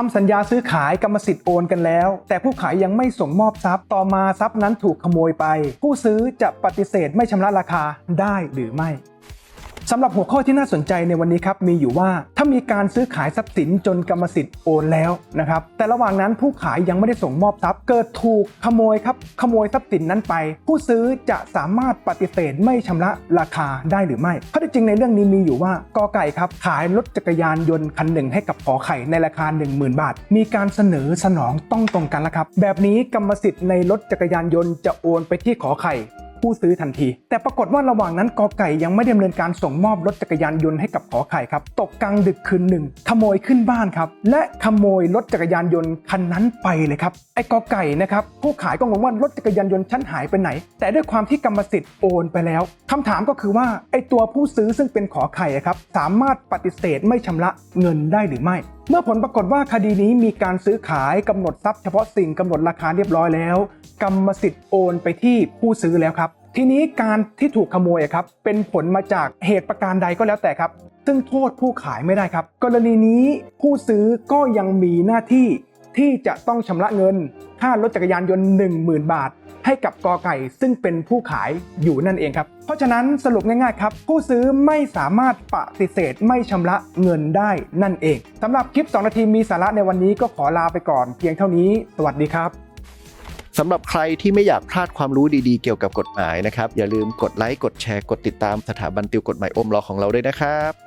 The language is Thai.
ทำสัญญาซื้อขายกรรมสิทธิ์โอนกันแล้ว แต่ผู้ขายยังไม่ส่งมอบทรัพย์ ต่อมาทรัพย์นั้นถูกขโมยไป ผู้ซื้อจะปฏิเสธไม่ชำระราคาได้หรือไม่ สำหรับหัวข้อที่น่าสนใจในวันนี้ครับมีอยู่ว่าถ้ามีการซื้อขายทรัพย์สินจนกรรมสิทธิ์โอนแล้วนะครับแต่ระหว่างนั้นผู้ขายยังไม่ได้ส่งมอบทรัพย์ เกิดถูกขโมยครับขโมยทรัพย์สินนั้นไป ผู้ซื้อจะสามารถปฏิเสธไม่ชำระราคาได้หรือไม่ข้อท็จจริงในเรื่องนี้มีอยู่ว่ากอไก่ครับขายรถจักรยานยนต์คันหนึ่งให้กับขอไข่ในราคา 10,000 บาท มีการเสนอสนองต้องตรงกันแล้วครับแบบนี้กรรมสิทธิ์ในรถจักรยานยนต์จะโอนไปที่ขอไข่ ผู้ซื้อทันที แต่ปรากฏว่าระหว่างนั้นกอไก่ยังไม่ดำเนินการส่งมอบรถจักรยานยนต์ให้กับขอไข่ครับ ตกกลางดึกคืนหนึ่งขโมยขึ้นบ้านครับ และขโมยรถจักรยานยนต์คันนั้นไปเลยครับ ไอ้กอไก่นะครับผู้ขายก็งงว่ารถจักรยานยนต์ฉันหายไปไหน แต่ด้วยความที่กรรมสิทธิ์โอนไปแล้วคำถามก็คือว่าไอ้ตัวผู้ซื้อซึ่งเป็นขอไข่ครับสามารถปฏิเสธไม่ชำระเงินได้หรือไม่ เมื่อผลปรากฏว่าคดีนี้มีการซื้อขายกำหนดทรัพย์เฉพาะสิ่งกำหนดราคาเรียบร้อยแล้ว กรรมสิทธิ์โอนไปที่ผู้ซื้อแล้วครับ ทีนี้การที่ถูกขโมยครับเป็นผลมาจากเหตุประการใดก็แล้วแต่ครับ ซึ่งโทษผู้ขายไม่ได้ครับ กรณีนี้ผู้ซื้อก็ยังมีหน้าที่ที่จะต้องชำระเงิน ค่ารถจักรยานยนต์ 10,000 บาท ให้กับกอไก่ซึ่งเป็นผู้ขายอยู่นั่นเองครับ เพราะฉะนั้นสรุปง่ายๆครับ ผู้ซื้อไม่สามารถปฏิเสธไม่ชำระเงินได้นั่นเองสำหรับคลิป 2 นาทีมีสาระในวันนี้ก็ขอลาไปก่อนเพียงเท่านี้ สวัสดีครับสำหรับใครที่ไม่อยากพลาดความรู้ดีๆเกี่ยวกับกฎหมายนะครับ อย่าลืมกดไลค์กดแชร์กดติดตามสถาบันติวกฎหมายอมรอของเราด้วยนะครับ